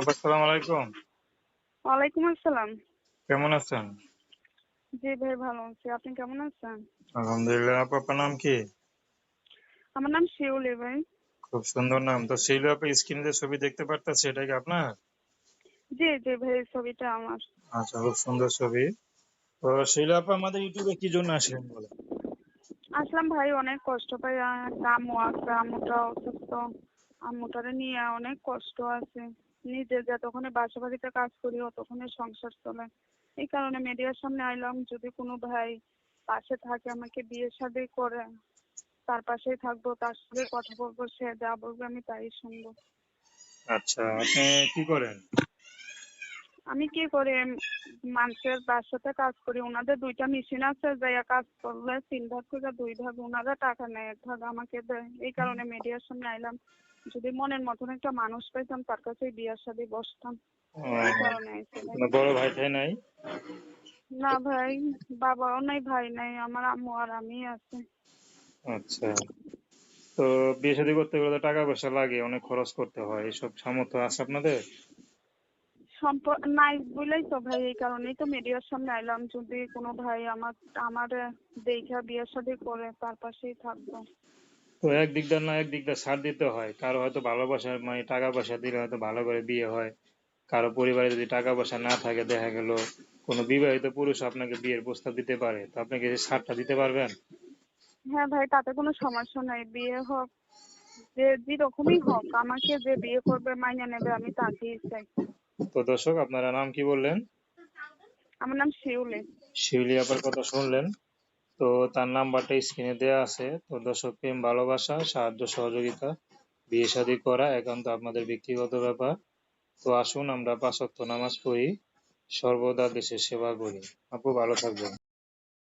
আসসালামু আলাইকুম। ওয়ালাইকুম আসসালাম। কেমন আছেন? জি ভাই ভালো আছি। আপনি কেমন আছেন? আলহামদুলিল্লাহ আপা আপনার নাম কি? আমার নাম শিউলি ভাই। খুব সুন্দর নাম। তো আপা স্ক্রিনে যে ছবি দেখতে পারতেছে এটা কি আপনার? জি জি ভাই ছবিটা আমার। আচ্ছা খুব সুন্দর ছবি। তো আপা আমাদের ইউটিউবে কি জন্য আসলেন আসলাম ভাই অনেক কষ্ট পাই। আম্মু আছে আম্মুটা অসুস্থ। আম্মুটারে নিয়ে অনেক কষ্ট আছে। নিজে যতক্ষণে বাসা বাড়িতে কাজ করি অতক্ষণে সংসার চলে। এই কারণে মিডিয়ার সামনে আইলাম, যদি কোনো ভাই পাশে থাকে, আমাকে বিয়ে শাদী করে, তার পাশেই থাকব, তার সঙ্গে কথা বলব, সে যা বলবে আমি তাই শুনব। আচ্ছা আপনি কি করেন? আমি কি করি? মানুষের বাসাতে কাজ করি। ওনাদের দুইটা মেশিন আছে যাইয়া কাজ করলে তিন ভাগ থেকে দুই ভাগ ওনারা টাকা নেয় এক ভাগ আমাকে দেয়। এই কারণে মিডিয়ার সামনে আইলাম। যদি মনের মতন একটা মানুষ পাইতাম তার কাছে বিয়ার সাথে বসতাম। এই কারণে। বড় ভাই টাই নাই? না ভাই বাবাও নাই ভাই নাই আমার আম্মু আর আমি আছে। আচ্ছা। তো বিয়ে শাদী করতে গেলে টাকা পয়সা লাগে অনেক খরচ করতে হয়। এসব সামর্থ্য আছে আপনাদের? সম্পর্ক নাই বলেই তো ভাই এই কারণেই তো মিডিয়ার সামনে আইলাম। যদি কোনো ভাই আমার আমার দেখা বিয়ের সাথে করে তার পাশেই থাকব। তো এক দিক দিয়ে না এক দিক দিয়ে ছাড় দিতে হয়। কারও হয়তো ভালোবাসা মানে টাকা পয়সা দিলে হয়তো ভালো করে বিয়ে হয়। কারও পরিবারে যদি টাকা পয়সা না থাকে দেখা গেল কোনো বিবাহিত পুরুষ আপনাকে বিয়ের প্রস্তাব দিতে পারে। তো আপনি কি এই ছাড়টা দিতে পারবেন? হ্যাঁ ভাই তাতে কোনো সমস্যা নাই। বিয়ে হোক যে যেরকমই হোক আমাকে যে বিয়ে করবে মাইনে নেবে আমি তাকেই চাই। তো দর্শক আপনারা নাম কি বললেন? আমার নাম শিউলি। শিউলি আপনার কথা শুনলেন। তো তার নাম্বারটা স্ক্রিনে দেওয়া আছে। তো দর্শক প্রেম ভালোবাসা সাহায্য সহযোগিতা বিয়ে শাদী করা একান্ত আপনাদের ব্যক্তিগত ব্যাপার। তো আসুন আমরা পাঁচ নামাজ পড়ি। সর্বদা দেশের সেবা করি। আপু ভালো থাকবেন।